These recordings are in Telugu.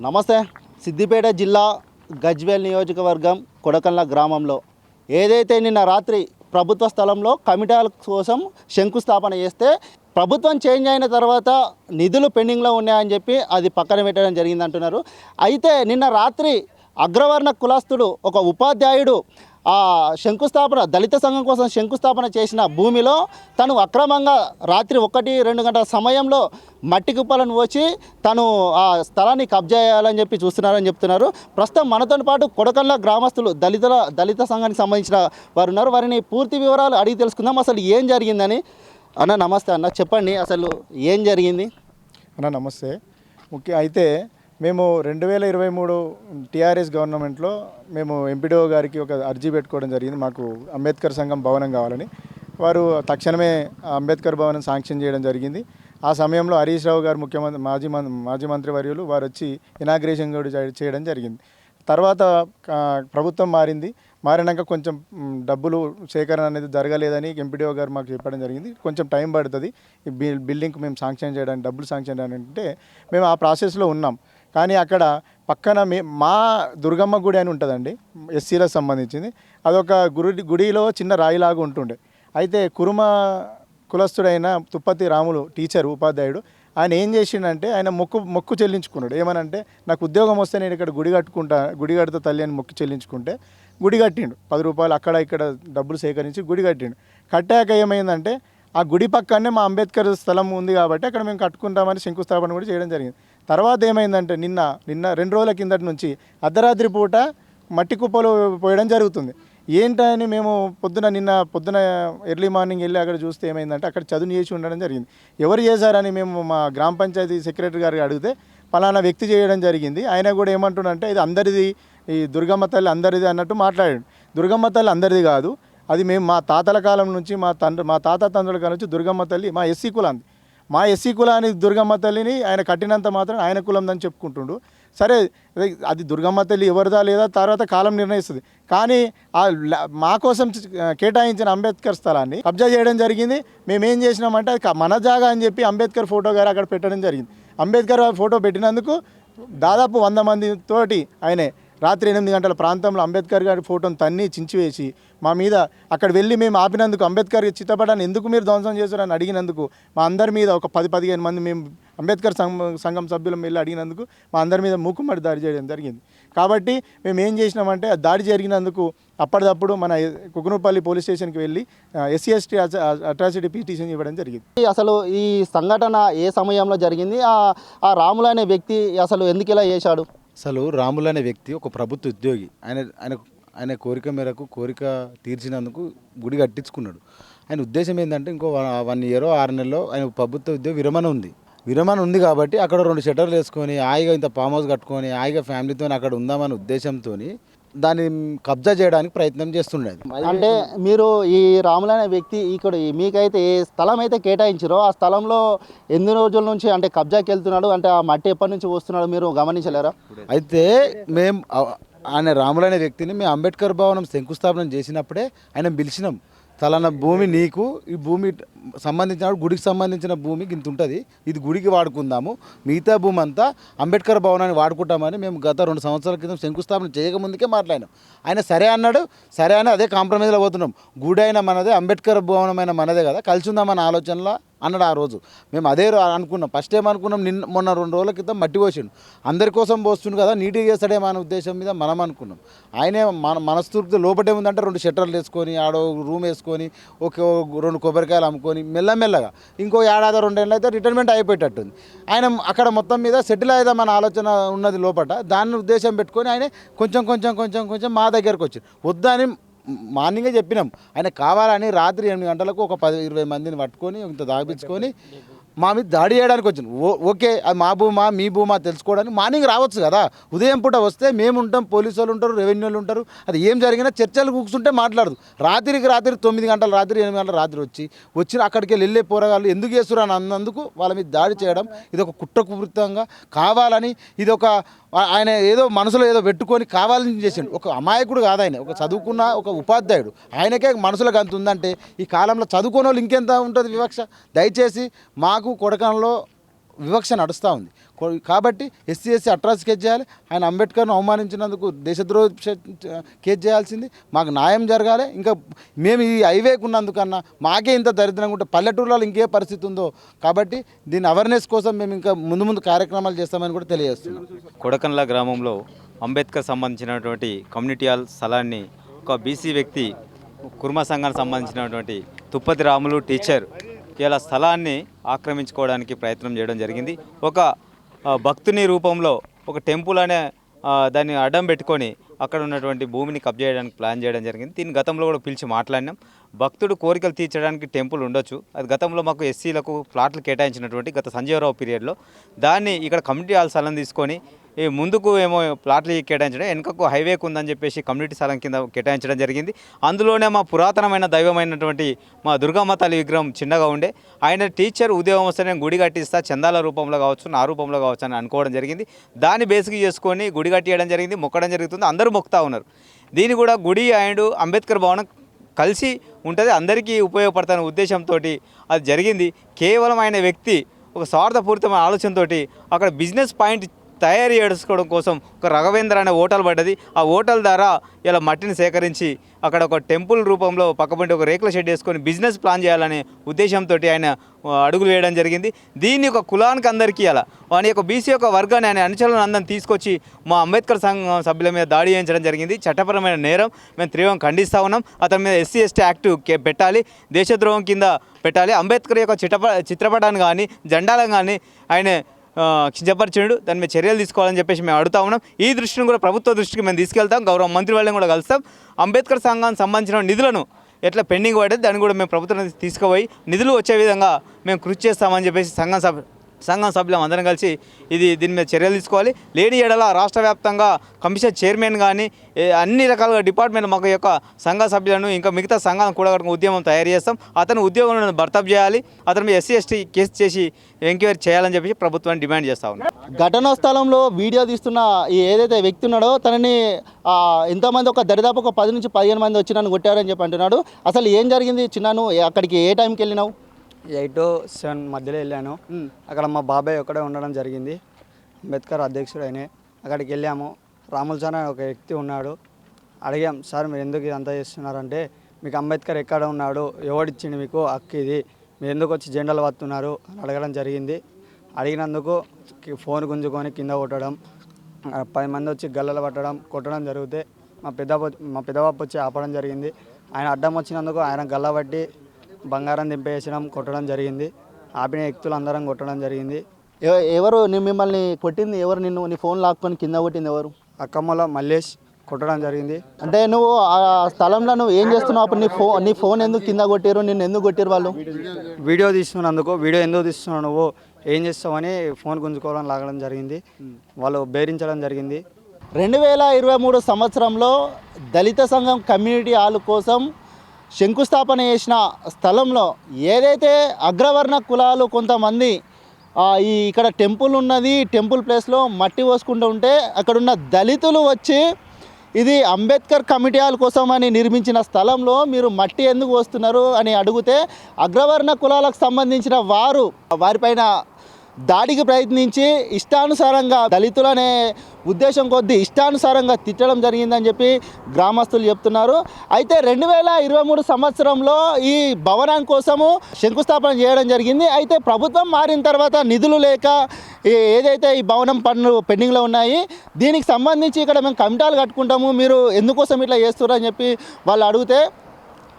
నమస్తే. సిద్దిపేట జిల్లా గజ్వేల్ నియోజకవర్గం కొడకల్ల గ్రామంలో ఏదైతే నిన్న రాత్రి ప్రభుత్వ స్థలంలో కమిటాల కోసం శంకుస్థాపన చేస్తే ప్రభుత్వం చేంజ్ అయిన తర్వాత నిధులు పెండింగ్లో ఉన్నాయని చెప్పి అది పక్కన పెట్టడం జరిగింది అంటున్నారు అయితే నిన్న రాత్రి అగ్రవర్ణ కులాస్తుడు ఒక ఉపాధ్యాయుడు ఆ శంకుస్థాపన దళిత సంఘం కోసం శంకుస్థాపన చేసిన భూమిలో తను అక్రమంగా రాత్రి ఒకటి రెండు గంటల సమయంలో మట్టి కుప్పలను వచ్చి తను ఆ స్థలాన్ని కబ్జా చేయాలని చెప్పి చూస్తున్నారని చెప్తున్నారు. ప్రస్తుతం మనతో పాటు కొడకల్ల గ్రామస్తులు దళితుల దళిత సంఘానికి సంబంధించిన వారు ఉన్నారు వారిని పూర్తి వివరాలు అడిగి తెలుసుకుందాం. అసలు ఏం జరిగిందని? అన్న నమస్తే అన్న చెప్పండి. అసలు ఏం జరిగింది? అన్న నమస్తే. ముఖ్య అయితే మేము రెండు వేల ఇరవై మూడు టీఆర్ఎస్ గవర్నమెంట్లో మేము ఎంపీడీఓ గారికి ఒక అర్జీ పెట్టుకోవడం జరిగింది. మాకు అంబేద్కర్ సంఘం భవనం కావాలని. వారు తక్షణమే అంబేద్కర్ భవనం శాంక్షన్ చేయడం జరిగింది. ఆ సమయంలో హరీష్ రావు గారు ముఖ్యమంత్రి మాజీ మం మాజీ మంత్రి వర్యులు వారు వచ్చి ఇనాగ్రేషన్ కూడా చేయడం జరిగింది. తర్వాత ప్రభుత్వం మారింది. మారినాక కొంచెం డబ్బులు సేకరణ అనేది జరగలేదని ఎంపీడీఓ గారు మాకు చెప్పడం జరిగింది. కొంచెం టైం పడుతుంది. ఈ బిల్ బిల్డింగ్కి మేము శాంక్షన్ చేయడానికి డబ్బులు శాంక్షన్ చేయడానికి అంటే మేము ఆ ప్రాసెస్లో ఉన్నాం. కానీ అక్కడ పక్కన మే మా దుర్గమ్మ గుడి అని ఉంటుందండి ఎస్సీలకు సంబంధించింది. అదొక గుడి గుడిలో చిన్న రాయిలాగా ఉంటుండే. అయితే కురుమ కులస్తుడైన తుప్పతి రాములు టీచర్ ఉపాధ్యాయుడు ఆయన ఏం చేసిండంటే ఆయన మొక్కు మొక్కు చెల్లించుకున్నాడు. ఏమనంటే నాకు ఉద్యోగం వస్తే నేను ఇక్కడ గుడి కట్టుకుంటా గుడి కడితే తల్లి అని మొక్కు చెల్లించుకుంటే గుడి కట్టిండు. పది రూపాయలు అక్కడ ఇక్కడ డబ్బులు సేకరించి గుడి కట్టిండు. కట్టాక ఏమైందంటే ఆ గుడి పక్కనే మా అంబేద్కర్ స్థలం ఉంది కాబట్టి అక్కడ మేము కట్టుకుంటామని శంకుస్థాపన కూడా చేయడం జరిగింది. తర్వాత ఏమైందంటే నిన్న నిన్న రెండు రోజుల కిందటి నుంచి అర్ధరాత్రి పూట మట్టి కుప్పలు పోయడం జరుగుతుంది. ఏంటని మేము పొద్దున నిన్న పొద్దున ఎర్లీ మార్నింగ్ వెళ్ళి అక్కడ చూస్తే ఏమైందంటే అక్కడ చదువు చేసి ఉండడం జరిగింది. ఎవరు చేశారని మేము మా గ్రామ పంచాయతీ సెక్రటరీ గారికి అడిగితే పలానా వ్యక్తి చేయడం జరిగింది. ఆయన కూడా ఏమంటుండంటే ఇది అందరిది ఈ దుర్గమ్మ తల్లి అందరిది అన్నట్టు మాట్లాడాడు. దుర్గమ్మ తల్లి అందరిది కాదు. అది మేము మా తాతల కాలం నుంచి మా తండ్రి మా తాత తండ్రుల కాలం నుంచి దుర్గమ్మ తల్లి మా ఎస్సీ కులాంది. మా ఎస్సీ కులానికి దుర్గమ్మ తల్లిని ఆయన కట్టినంత మాత్రం ఆయన కులందని చెప్పుకుంటుండు. సరే అది- దుర్గమ్మ తల్లి ఎవరిదా లేదా తర్వాత కాలం నిర్ణయిస్తుంది. కానీ ఆ మా కోసం కేటాయించిన అంబేద్కర్ స్థలాన్ని కబ్జా చేయడం జరిగింది. మేము ఏం చేసినామంటే అది మన జాగా అని చెప్పి అంబేద్కర్ ఫోటో గారు అక్కడ పెట్టడం జరిగింది. అంబేద్కర్ ఫోటో పెట్టినందుకు దాదాపు వంద మంది తోటి ఆయనే రాత్రి ఎనిమిది గంటల ప్రాంతంలో అంబేద్కర్ గారి ఫోటోను తన్ని చించివేసి మా మీద అక్కడ వెళ్ళి మేము ఆపినందుకు అంబేద్కర్ చిత్తపడాన్ని ఎందుకు మీరు ధ్వంసం చేశారని అడిగినందుకు మా అందరి మీద ఒక పది పదిహేను మంది మేము అంబేద్కర్ సంఘం సంఘం సభ్యులం వెళ్ళి అడిగినందుకు మా అందరి మీద మూకుమ్మడి దాడి చేయడం జరిగింది. కాబట్టి మేము ఏం చేసినామంటే ఆ దాడి జరిగినందుకు అప్పటిదప్పుడు మన కుకునూపల్లి పోలీస్ స్టేషన్కి వెళ్ళి ఎస్సీ ఎస్టీ అట్రాసిటీ పిటిషన్ ఇవ్వడం జరిగింది. అసలు ఈ సంఘటన ఏ సమయంలో జరిగింది? ఆ ఆ రాములు అనే వ్యక్తి అసలు ఎందుకు ఇలా చేశాడు? అసలు రాములు అనే వ్యక్తి ఒక ప్రభుత్వ ఉద్యోగి. ఆయన ఆయన ఆయన కోరిక మేరకు కోరిక తీర్చినందుకు గుడి కట్టించుకున్నాడు. ఆయన ఉద్దేశం ఏంటంటే ఇంకో వన్ ఇయర్ ఆరు నెలలో ఆయన ప్రభుత్వ ఉద్యోగ విరమణ ఉంది. విరమణ ఉంది కాబట్టి అక్కడ రెండు షట్టర్లు వేసుకొని హాయిగా ఇంత ఫామ్ హౌస్ కట్టుకొని హాయిగా ఫ్యామిలీతో అక్కడ ఉందామనే ఉద్దేశంతో దాన్ని కబ్జా చేయడానికి ప్రయత్నం చేస్తుండేది. అంటే మీరు ఈ రాములు అనే వ్యక్తి ఇక్కడ మీకైతే ఏ స్థలం అయితే కేటాయించారో ఆ స్థలంలో ఎన్ని రోజుల నుంచి అంటే కబ్జాకి వెళ్తున్నాడు? అంటే ఆ మట్టి ఎప్పటి నుంచి వస్తున్నాడు మీరు గమనించలేరా? అయితే మేము ఆయన రాములు అనే వ్యక్తిని మేము అంబేద్కర్ భవనం శంకుస్థాపన చేసినప్పుడే ఆయన పిలిచినాం. తలన భూమి నీకు ఈ భూమి సంబంధించిన గుడికి సంబంధించిన భూమి ఇంత ఉంటుంది ఇది గుడికి వాడుకుందాము మిగతా భూమి అంతా అంబేద్కర్ భవనాన్ని వాడుకుంటామని మేము గత రెండు సంవత్సరాల క్రితం శంకుస్థాపన చేయకముందుకే మాట్లాడినాం. ఆయన సరే అన్నాడు సరే అని అదే కాంప్రమైజ్లో పోతున్నాం. గుడి అయినా మనదే అంబేద్కర్ భవనం మనదే కదా కలిసి ఉందామన్న ఆలోచనలో అన్నాడు ఆ రోజు. మేము అదే రో- అనుకున్నాం. ఫస్ట్ ఏం అనుకున్నాం నిన్న మొన్న రెండు రోజుల క్రితం మట్టి పోసిండు. అందరి కోసం పోస్తుండు కదా నీట్గా చేస్తాడేమో అనే ఉద్దేశం మీద మనం అనుకున్నాం. ఆయనే మన మనస్తృప్తి లోపటే ఉందంటే రెండు షట్టర్లు వేసుకొని ఆడో రూమ్ వేసుకొని ఒక రెండు కొబ్బరికాయలు అమ్ముకొని మెల్లమెల్లగా. ఇంకో ఏడాది రెండేళ్ళు అయితే రిటైర్మెంట్ అయిపోయేటట్టుంది. ఆయన అక్కడ మొత్తం మీద సెటిల్ అయిదామన్న ఆలోచన ఉన్నది లోపట. దాన్ని ఉద్దేశం పెట్టుకొని ఆయన కొంచెం కొంచెం కొంచెం కొంచెం మా దగ్గరకు వచ్చి వద్దని మార్నింగే చెప్పినాం. ఆయన కావాలని రాత్రి ఎనిమిది గంటలకు ఒక పది ఇరవై మందిని పట్టుకొని ఇంత దాపించుకొని మా మీద దాడి చేయడానికి వచ్చింది. ఓ ఓకే అది మా భూమా మీ భూమా తెలుసుకోవడానికి మార్నింగ్ రావచ్చు కదా. ఉదయం పూట వస్తే మేము ఉంటాం పోలీసు వాళ్ళు ఉంటారు రెవెన్యూ వాళ్ళు ఉంటారు. అది ఏం జరిగినా చర్చలు కూర్చుంటే మాట్లాడదు. రాత్రికి రాత్రి తొమ్మిది గంటల రాత్రి ఎనిమిది గంటల రాత్రి వచ్చి వచ్చిన అక్కడికి వెళ్ళే పోరగాళ్ళు ఎందుకు చేస్తున్నారు అని అన్నందుకు వాళ్ళ మీద దాడి చేయడం ఇది ఒక కుట్రపూరితంగా కావాలని ఇది ఒక ఆయన ఏదో మనసులో ఏదో పెట్టుకొని కావాలని చేసిండు. ఒక అమాయకుడు కాదు ఆయన. ఒక చదువుకున్న ఒక ఉపాధ్యాయుడు. ఆయనకే మనసులకు అంత ఉందంటే ఈ కాలంలో చదువుకోని వాళ్ళు ఇంకెంత ఉంటుంది వివక్ష? దయచేసి మా మాకు కొడకంలో వివక్ష నడుస్తూ ఉంది. కొ- కాబట్టి ఎస్సీ ఎస్సీ అట్రాస్ కేసు చేయాలి. ఆయన అంబేద్కర్ను అవమానించినందుకు దేశద్రోహ కేసు చేయాల్సింది. మాకు న్యాయం జరగాలి. ఇంకా మేము ఈ హైవేకు ఉన్నందుకన్నా మాకే ఇంత దరిద్రంగా ఉంటే పల్లెటూరులో ఇంకే పరిస్థితి ఉందో. కాబట్టి దీని అవేర్నెస్ కోసం మేము ఇంకా ముందు ముందు కార్యక్రమాలు చేస్తామని కూడా తెలియజేస్తున్నాం. కొడకన్ల గ్రామంలో అంబేద్కర్ సంబంధించినటువంటి కమ్యూనిటీ హాల్ స్థలాన్ని ఒక బీసీ వ్యక్తి కుర్మ సంఘానికి సంబంధించినటువంటి తుప్పతి రాములు టీచర్ ఇలా స్థలాన్ని ఆక్రమించుకోవడానికి ప్రయత్నం చేయడం జరిగింది. ఒక భక్తుని రూపంలో ఒక టెంపుల్ అనే దాన్ని అడ్డం పెట్టుకొని అక్కడ ఉన్నటువంటి భూమిని కబ్జా చేయడానికి ప్లాన్ చేయడం జరిగింది. దీన్ని గతంలో కూడా పిలిచి మాట్లాడినాం. భక్తుడు కోరికలు తీర్చడానికి టెంపుల్ ఉండొచ్చు. అది గతంలో మాకు ఎస్సీలకు ప్లాట్లు కేటాయించినటువంటి గత సంజీవరావు పీరియడ్లో. దాన్ని ఇక్కడ కమిటీ హాల్ స్థలం తీసుకొని ఈ ముందుకు ఏమో ప్లాట్లు కేటాయించడం వెనుకకు హైవేకు ఉందని చెప్పేసి కమ్యూనిటీ స్థలం కింద కేటాయించడం జరిగింది. అందులోనే మా పురాతనమైన దైవమైనటువంటి మా దుర్గమ్మ తల్లి విగ్రహం చిన్నగా ఉండే. ఆయన టీచర్ ఉదయం వస్తే నేను గుడి కట్టిస్తా చందాల రూపంలో కావచ్చు నా రూపంలో కావచ్చు అని అనుకోవడం జరిగింది. దాన్ని బేసిక్ చేసుకొని గుడి కట్టియడం జరిగింది మొక్కడం జరుగుతుంది అందరూ మొక్కుతా ఉన్నారు. దీన్ని కూడా గుడి అండ్ అంబేద్కర్ భవనం కలిసి ఉంటుంది అందరికీ ఉపయోగపడుతున్న ఉద్దేశంతో అది జరిగింది. కేవలం ఆయన వ్యక్తి ఒక స్వార్థపూరితమైన ఆలోచనతో అక్కడ బిజినెస్ పాయింట్ తయారు చేసుకోవడం కోసం ఒక రఘవేంద్ర అనే హోటల్ పడ్డది. ఆ హోటల్ ద్వారా ఇలా మట్టిని సేకరించి అక్కడ ఒక టెంపుల్ రూపంలో పక్కపంటి ఒక రేకుల షెడ్ వేసుకొని బిజినెస్ ప్లాన్ చేయాలనే ఉద్దేశంతో ఆయన అడుగులు వేయడం జరిగింది. దీన్ని ఒక కులానికి అందరికీ అలా వాని యొక్క బీసీ యొక్క వర్గాన్ని ఆయన అనుచరులను అందరం తీసుకొచ్చి మా అంబేద్కర్ సంఘం సభ్యుల మీద దాడి చేయించడం జరిగింది. చట్టపరమైన నేరం మేము తీవ్రం ఖండిస్తా ఉన్నాం. అతని మీద ఎస్సీ ఎస్టీ యాక్ట్ పెట్టాలి. దేశద్రోహం కింద పెట్టాలి. అంబేద్కర్ యొక్క చిత్రప చిత్రపటాన్ని కానీ జెండాలను కానీ ఆయన ఆ, దాని మీద చర్యలు తీసుకోవాలని చెప్పేసి మేము అడుగుతా ఉన్నాం. ఈ దృష్టిని కూడా ప్రభుత్వ దృష్టికి మేము తీసుకెళ్తాం. గౌరవ మంత్రి వాళ్ళని కూడా కలుస్తాం. అంబేద్కర్ సంఘానికి సంబంధించిన నిధులను ఎట్లా పెండింగ్ పడేది దాన్ని కూడా మేము ప్రభుత్వం తీసుకుపోయి నిధులు వచ్చే విధంగా మేము కృషి చేస్తామని చెప్పేసి సంఘం సభ సంఘం సభ్యులం అందరం కలిసి ఇది దీని మీద చర్యలు తీసుకోవాలి. లేని ఎడల రాష్ట్ర వ్యాప్తంగా కమిషన్ చైర్మన్ కానీ అన్ని రకాలుగా డిపార్ట్మెంట్ మాకు యొక్క సంఘ సభ్యులను ఇంకా మిగతా సంఘాలను కూడా ఉద్యమం తయారు చేస్తాం. అతను ఉద్యోగంలో భర్తప్ చేయాలి. అతను ఎస్సీ ఎస్టీ కేసు చేసి ఎంక్వైరీ చేయాలని చెప్పి ప్రభుత్వాన్ని డిమాండ్ చేస్తా ఉన్నాం. ఘటనా స్థలంలో వీడియో తీస్తున్న ఈ ఏదైతే వ్యక్తి ఉన్నాడో తనని ఎంతమంది ఎంతోమంది ఒక దరిదాపు ఒక పది నుంచి పదిహేను మంది వచ్చి నన్ను కొట్టారని చెప్పి అంటున్నాడు. అసలు ఏం జరిగింది చిన్నాను? అక్కడికి ఏ టైంకి వెళ్ళినావు? ఎయిట్ సెవెన్ మధ్యలో వెళ్ళాను. అక్కడ మా బాబాయ్ ఒక్కడే ఉండడం జరిగింది. అంబేద్కర్ అధ్యక్షుడు ఆయన. అక్కడికి వెళ్ళాము. రాముల్ సార్ అనే ఒక వ్యక్తి ఉన్నాడు. అడిగాం సార్ మీరు ఎందుకు ఇదంతా చేస్తున్నారంటే మీకు అంబేద్కర్ ఎక్కడ ఉన్నాడు? ఎవడిచ్చిండు మీకు హక్కు ఇది? మీరు ఎందుకు వచ్చి జెండాలు పత్తున్నారు అని అడగడం జరిగింది. అడిగినందుకు ఫోన్ గుంజుకొని కింద కొట్టడం పది మంది వచ్చి గల్లలు పట్టడం కొట్టడం జరిగితే మా పెద్ద మా పెద్దబాబు వచ్చి ఆపడం జరిగింది. ఆయన అడ్డం వచ్చినందుకు ఆయన గల్ల పట్టి బంగారం దింపేసడం కొట్టడం జరిగింది. ఆపిన వ్యక్తులు అందరం కొట్టడం జరిగింది. ఎవ- ఎవరు నీ మిమ్మల్ని కొట్టింది? ఎవరు నిన్ను నీ ఫోన్ లాక్కొని కింద కొట్టింది ఎవరు? అక్కమ్మల మల్లేష్ కొట్టడం జరిగింది. అంటే నువ్వు ఆ స్థలంలో నువ్వు ఏం చేస్తున్నావు? అప్పుడు నీ ఫోన్ నీ ఫోన్ ఎందుకు కింద కొట్టారు నిన్ను ఎందుకు కొట్టారు వాళ్ళు? వీడియో తీస్తున్నందుకు వీడియో ఎందుకు తీస్తున్నావు నువ్వు? ఏం చేస్తావని ఫోన్ గుంజుకోవడం లాగడం జరిగింది. వాళ్ళు బెదిరించడం జరిగింది. రెండు వేల ఇరవై మూడు సంవత్సరంలో దళిత సంఘం కమ్యూనిటీ హాల్ కోసం శంకుస్థాపన చేసిన స్థలంలో ఏదైతే అగ్రవర్ణ కులాలు కొంతమంది ఈ ఇక్కడ టెంపుల్ ఉన్నది టెంపుల్ ప్లేస్లో మట్టి పోసుకుంటూ ఉంటే అక్కడున్న దళితులు వచ్చి ఇది అంబేద్కర్ కమిటీ హాల్ కోసం అని నిర్మించిన స్థలంలో మీరు మట్టి ఎందుకు వస్తున్నారు అని అడిగితే అగ్రవర్ణ కులాలకు సంబంధించిన వారు వారిపైన దాడికి ప్రయత్నించి ఇష్టానుసారంగా దళితులనే ఉద్దేశం కొద్దీ ఇష్టానుసారంగా తిట్టడం జరిగిందని చెప్పి గ్రామస్తులు చెప్తున్నారు. అయితే రెండు వేల ఇరవై మూడు సంవత్సరంలో ఈ భవనం కోసము శంకుస్థాపన చేయడం జరిగింది. అయితే ప్రభుత్వం మారిన తర్వాత నిధులు లేక ఏదైతే ఈ భవనం పనులు పెండింగ్లో ఉన్నాయి దీనికి సంబంధించి ఇక్కడ మేము కమిటాలు కట్టుకుంటాము మీరు ఎందుకోసం ఇట్లా చేస్తున్నారు అని చెప్పి వాళ్ళు అడిగితే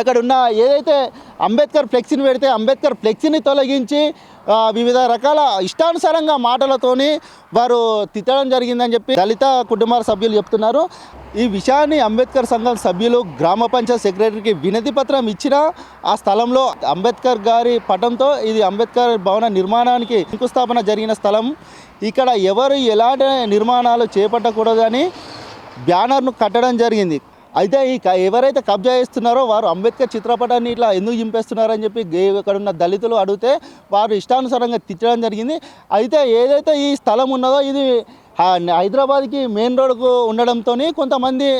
అక్కడ ఉన్న ఏదైతే అంబేద్కర్ ఫ్లెక్సీని పెడితే అంబేద్కర్ ఫ్లెక్సీని తొలగించి వివిధ రకాల ఇష్టానుసారంగా మాటలతోని వారు తిట్టడం జరిగిందని చెప్పి దళిత కుటుంబ సభ్యులు చెప్తున్నారు. ఈ విషయాన్ని అంబేద్కర్ సంఘం సభ్యులు గ్రామ పంచాయత్ సెక్రటరీకి వినతి పత్రం ఇచ్చిన ఆ స్థలంలో అంబేద్కర్ గారి పటంతో ఇది అంబేద్కర్ భవన నిర్మాణానికి శంకుస్థాపన జరిగిన స్థలం. ఇక్కడ ఎవరు ఎలాంటి నిర్మాణాలు చేపట్టకూడదని బ్యానర్ను కట్టడం జరిగింది. అయితే ఈ క- ఎవరైతే కబ్జా చేస్తున్నారో వారు అంబేద్కర్ చిత్రపటాన్ని ఇట్లా ఎందుకు చింపేస్తున్నారని చెప్పి ఇక్కడ ఉన్న దళితులు అడిగితే వారు ఇష్టానుసారంగా తిట్టడం జరిగింది. అయితే ఏదైతే ఈ స్థలం ఉన్నదో ఇది హైదరాబాద్కి మెయిన్ రోడ్కు ఉండడంతో కొంతమంది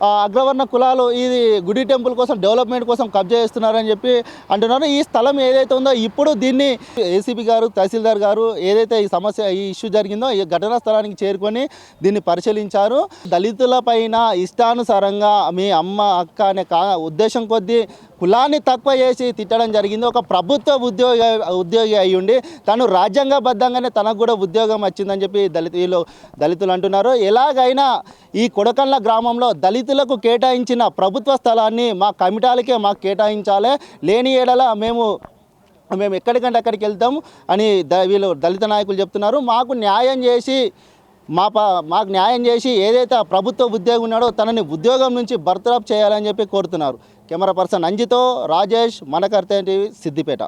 అగ్రవర్ణ కులాలు ఇది గుడి టెంపుల్ కోసం డెవలప్మెంట్ కోసం కబ్జా చేస్తున్నారని చెప్పి అంటున్నారు. ఈ స్థలం ఏదైతే ఉందో ఇప్పుడు దీన్ని ఏసీబీ గారు తహసీల్దార్ గారు ఏదైతే ఈ సమస్య ఈ ఇష్యూ జరిగిందో ఈ ఘటనా స్థలానికి చేరుకొని దీన్ని పరిశీలించారు. దళితుల పైన ఇష్టానుసారంగా మీ అమ్మ అక్క అనే కా ఉద్దేశం కొద్దీ కులాన్ని తక్కువ చేసి తిట్టడం జరిగింది. ఒక ప్రభుత్వ ఉద్యోగి ఉద్యోగి అయి ఉండి తను రాజ్యాంగబద్ధంగానే తనకు కూడా ఉద్యోగం వచ్చిందని చెప్పి దళితులు దళితులు అంటున్నారు. ఎలాగైనా ఈ కొడకళ్ళ గ్రామంలో రైతులకు కేటాయించిన ప్రభుత్వ స్థలాన్ని మా కమిటాలకే మాకు కేటాయించాలి. లేని ఏడల మేము మేము ఎక్కడికంటే అక్కడికి వెళ్తాం అని ద వీళ్ళు దళిత నాయకులు చెప్తున్నారు. మాకు న్యాయం చేసి మా ప మాకు న్యాయం చేసి ఏదైతే ప్రభుత్వ ఉద్యోగం ఉన్నాడో తనని ఉద్యోగం నుంచి బర్తరఫ్ చేయాలని చెప్పి కోరుతున్నారు. కెమెరా పర్సన్ అంజితో రాజేష్ మనకర్తే టీవీ సిద్దిపేట.